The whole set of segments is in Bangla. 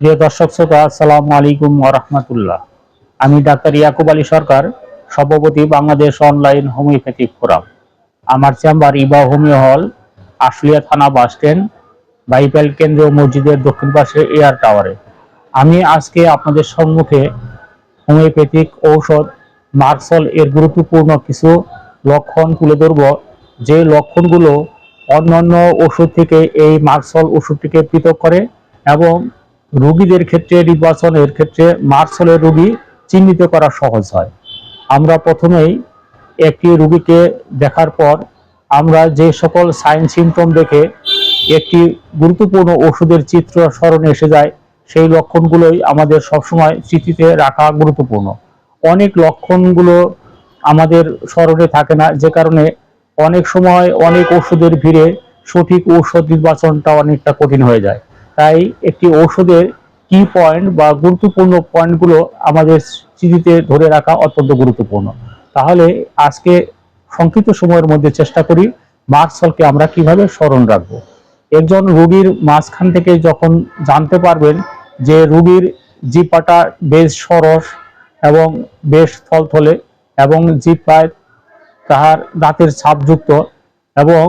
প্রিয় দর্শক শ্রোতা, আসসালামু আলাইকুম রহমতুল্লাহ। আমি ডাক্তার ইয়াকুব আলী সরকার, সভাপতি বাংলাদেশ অনলাইন হোমিওপ্যাথিক ফোরাম। আমার chamber Iba homeo hall, Ashulia থানা বাস স্ট্যান্ড, বাইপেল কেন্দ্রীয় মসজিদের দক্ষিণ পাশে এয়ার টাওয়ারে। আমি আজকে আপনাদের সম্মুখে হোমিওপ্যাথিক ঔষধ মার্সল এর গুরুত্বপূর্ণ কিছু লক্ষণ তুলে ধরব। যে লক্ষণগুলো অন্যান্য ওষুধ থেকে এই মার্সল ওষুধটিকে পৃথক করে এবং রোগীদের ক্ষেত্রে নির্বাচনের ক্ষেত্রে মার্সলের রোগী চিহ্নিত করা সহজ হয়। আমরা প্রথমেই একটি রোগীকে দেখার পর আমরা যে সকল সাইন সিমটম দেখে একটি গুরুত্বপূর্ণ ওষুধের চিত্র স্মরণে এসে যায়, সেই লক্ষণগুলোই আমাদের সবসময় স্মৃতিতে রাখা গুরুত্বপূর্ণ। অনেক লক্ষণগুলো আমাদের স্মরণে থাকে না, যে কারণে অনেক সময় অনেক ওষুধের ভিড়ে সঠিক ঔষধ নির্বাচনটা অনেকটা কঠিন হয়ে যায়। তাই একটি ঔষধের কি পয়েন্ট বা গুরুত্বপূর্ণ পয়েন্টগুলো আমাদের স্মৃতিতে ধরে রাখা অত্যন্ত গুরুত্বপূর্ণ। তাহলে আজকে সংক্ষিপ্ত সময়ের মধ্যে চেষ্টা করি মার্সলকে আমরা কীভাবে স্মরণ রাখব। একজন রোগীর মাঝখান থেকে যখন জানতে পারবেন যে রোগীর জিপাটা বেশ সরস এবং বেশ থলথলে এবং জিপায় তাহার দাঁতের ছাপযুক্ত এবং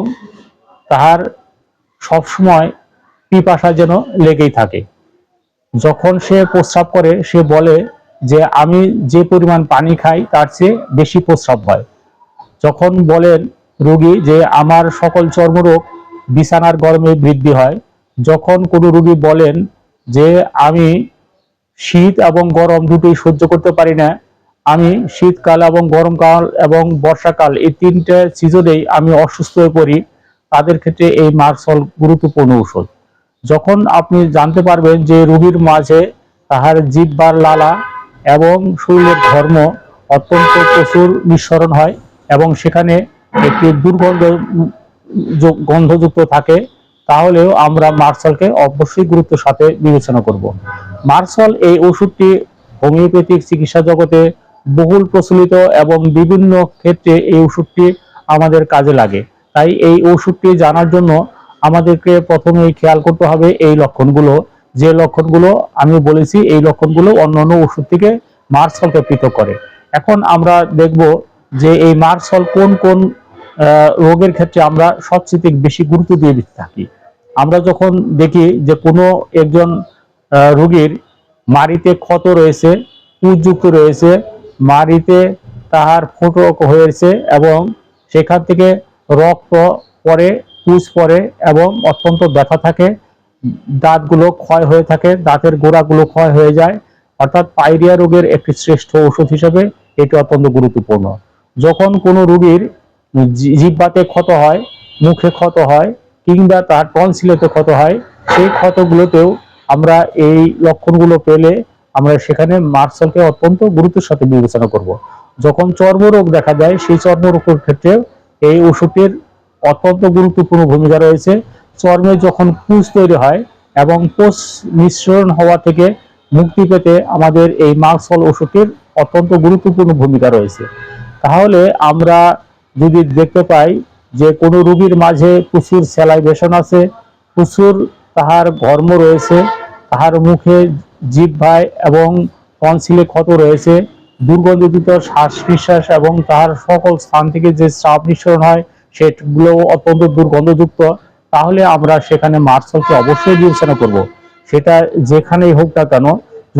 তাহার সবসময় পিপাসা যেন লেগেই থাকে। যখন সে প্রস্রাব করে, সে বলে যে, আমি যে পরিমাণ পানি খাই, তার চেয়ে বেশি প্রস্রাব হয়। যখন বলেন রোগী যে, আমার সকল চর্মরোগ বিছানার গরমে বৃদ্ধি হয়। যখন কোনো রোগী বলেন যে, আমি শীত এবং গরম দুটোই সহ্য করতে পারি না। আমি শীতকাল এবং গরমকাল এবং বর্ষাকাল এই তিনটে সিজনেই আমি অসুস্থ হয়ে পড়ি। তাদের ক্ষেত্রে এই মার্সল গুরুত্বপূর্ণ ঔষধ। যখন আপনি জানতে পারবেন যে রুগীর মাঝে তাহার জিব্বার লালা এবং শরীরের ধর্ম অত্যন্ত প্রচুর নিঃসরণ হয় এবং সেখানে একটি দুর্গন্ধ গন্ধযুক্ত থাকে, তাহলেও আমরা মার্সলকে অবশ্যই গুরুত্বের সাথে বিবেচনা করব। মার্সল এই ওষুধটি হোমিওপ্যাথিক চিকিৎসা জগতে বহুল প্রচলিত এবং বিভিন্ন ক্ষেত্রে এই ওষুধটি আমাদের কাজে লাগে। তাই এই ওষুধটি জানার জন্য আমাদেরকে প্রথমেই খেয়াল করতে হবে এই লক্ষণগুলো। যে লক্ষণগুলো আমি বলেছি, এই লক্ষণগুলো অন্য অন্য ওষুধ থেকে মার্সলকে পৃথক করে। এখন আমরা দেখব যে এই মার্সল কোন কোন রোগের ক্ষেত্রে আমরা সবচেয়ে বেশি গুরুত্ব দিয়ে দিতে থাকি। আমরা যখন দেখি যে কোনো একজন রোগীর মাড়িতে ক্ষত রয়েছে পুজযুক্ত রয়েছে, মাড়িতে তাহার ফুটো হয়েছে এবং সেখান থেকে রক্ত পরে পুজ পরে এবং অত্যন্ত ব্যথা থাকে, দাঁতগুলো ক্ষয় হয়ে থাকে, দাঁতের গোড়াগুলো ক্ষয় হয়ে যায় অর্থাৎ পাইরিয়া রোগের একটি শ্রেষ্ঠ ওষুধ হিসেবে এটি অত্যন্ত গুরুত্বপূর্ণ যখন কোনো রোগীর জি- জিহ্বাতে ক্ষত হয়, মুখে ক্ষত হয় কিংবা তার টনসিলেতে ক্ষত হয়, সেই ক্ষতগুলোতেও আমরা এই লক্ষণগুলো পেলে আমরা সেখানে মার্সলকে অত্যন্ত গুরুত্বের সাথে বিবেচনা করব। যখন চর্মরোগ দেখা যায়, সেই চর্মরোগের ক্ষেত্রে এই ওষুধের অত্যন্ত গুরুত্বপূর্ণ ভূমিকা রয়েছে। চর্মে যখন পুষ তৈরি হয় এবং কোষ মিশ্রণ হওয়া থেকে মুক্তি পেতে আমাদের এই মার্সল ওষুধটির অত্যন্ত গুরুত্বপূর্ণ ভূমিকা রয়েছে। তাহলে আমরা যদি দেখতে পাই যে কোনো রোগীর মাঝে প্রচুর সেলাইভেশন আছে, প্রচুর তাহার ঘর্ম রয়েছে, তাহার মুখে জিহ্বায় এবং টনসিলে ক্ষত রয়েছে, দুর্গন্ধযুক্ত শ্বাস নিঃশ্বাস এবং তাহার সকল স্থান থেকে যে চাপ নিঃসরণ হয় সেগুলো অত্যন্ত দুর্গন্ধযুক্ত, তাহলে আমরা সেখানে মার্শালকে অবশ্যই বিবেচনা করব। সেটা যেখানেই হোক না কেন,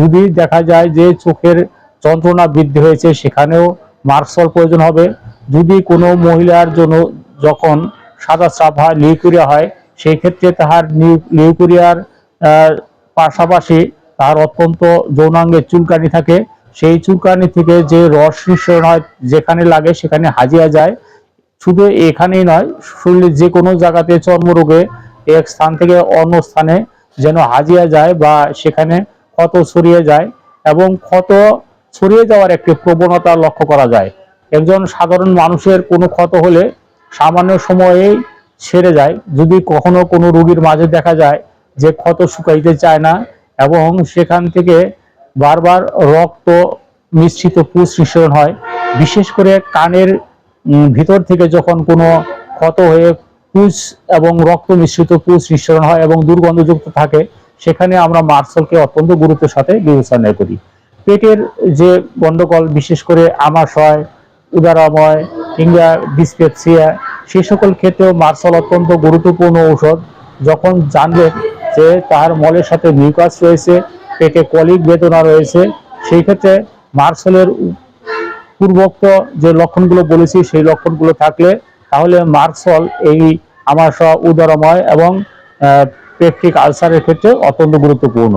যদি দেখা যায় যে চোখের যন্ত্রণা বৃদ্ধি হয়েছে, সেখানেও মার্শাল প্রয়োজন হবে। যদি কোনো মহিলার জন্য যখন সাদা স্রাব হয় লিউকুরিয়া হয় সেই ক্ষেত্রে তাহার লিউ- লিউকুরিয়ার পাশাপাশি তার অত্যন্ত যৌনাঙ্গে চুলকানি থাকে। সেই চুলকানি থেকে যে রস নিঃসরণ হয় যেখানে লাগে, সেখানে হাজিয়া যায়। শুধু এখানেই নয় শরীরের যে কোনো জায়গাতে চর্মরোগে এক স্থান থেকে অন্য স্থানে যেন হাজিয়া যায় বা সেখানে ক্ষত ছড়িয়ে যায় এবং ক্ষত ছড়িয়ে যাওয়ার একটি প্রবণতা লক্ষ্য করা যায়। একজন সাধারণ মানুষের কোনো ক্ষত হলে সামান্য সময়েই সেরে যায়। যদি কখনো কোনো রোগীর মাঝে দেখা যায় যে ক্ষত শুকাইতে চায় না এবং সেখান থেকে বারবার রক্ত মিশ্রিত পুষ নিঃসরণ হয়, বিশেষ করে কানের ভিতর থেকে যখন কোনো ক্ষত হয়ে পুষ এবং রক্ত মিশ্রিত পুষ নিঃসরণ হয় এবং দুর্গন্ধযুক্ত থাকে, সেখানে আমরা মার্সলকে অত্যন্ত গুরুত্বের সাথে বিবেচনা করি। পেটের যে গন্ডগোল, বিশেষ করে আমাশয় উদারাময়, কিংবা ডিসপেপসিয়া সেই সকল ক্ষেত্রেও মার্সল অত্যন্ত গুরুত্বপূর্ণ ঔষধ। যখন জানবেন যে তার মলের সাথে মিউকাস রয়েছে, পেটে কলিক বেদনা রয়েছে, সেই ক্ষেত্রে মার্সেলের পূর্বোক্ত যে লক্ষণগুলো বলেছি, সেই লক্ষণগুলো থাকলে তাহলে মার্সল এই আমাশয় উদারময় এবং পেপটিক আলসারের ক্ষেত্রে অত্যন্ত গুরুত্বপূর্ণ।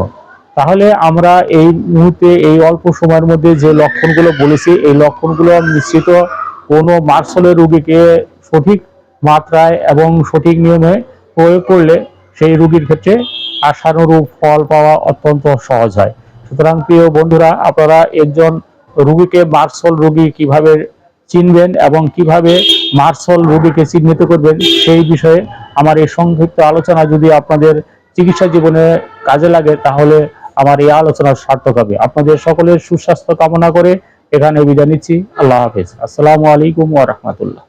তাহলে আমরা এই মুহূর্তে, এই অল্প সময়ের মধ্যে যে লক্ষণগুলো বলেছি, এই লক্ষণগুলো নিশ্চিত কোনো মার্সলের রোগীকে সঠিক মাত্রায় এবং সঠিক নিয়মে প্রয়োগ করলে সেই রোগীর ক্ষেত্রে আশানুরূপ ফল পাওয়া অত্যন্ত সহজ হয়। সুতরাং প্রিয় বন্ধুরা, আপনারা একজন রোগীকে মার্সল রোগী কীভাবে চিনবেন এবং কীভাবে মার্সল রুগীকে চিহ্নিত করবেন, সেই বিষয়ে আমার এই সংক্ষিপ্ত আলোচনা যদি আপনাদের চিকিৎসা জীবনে কাজে লাগে, তাহলে আমার এই আলোচনা সার্থক হবে। আপনাদের সকলের সুস্বাস্থ্য কামনা করে এখানে বিদায় নিচ্ছি। আল্লাহ হাফেজ। আসসালামু আলাইকুম ওয়া রাহমাতুল্লাহ।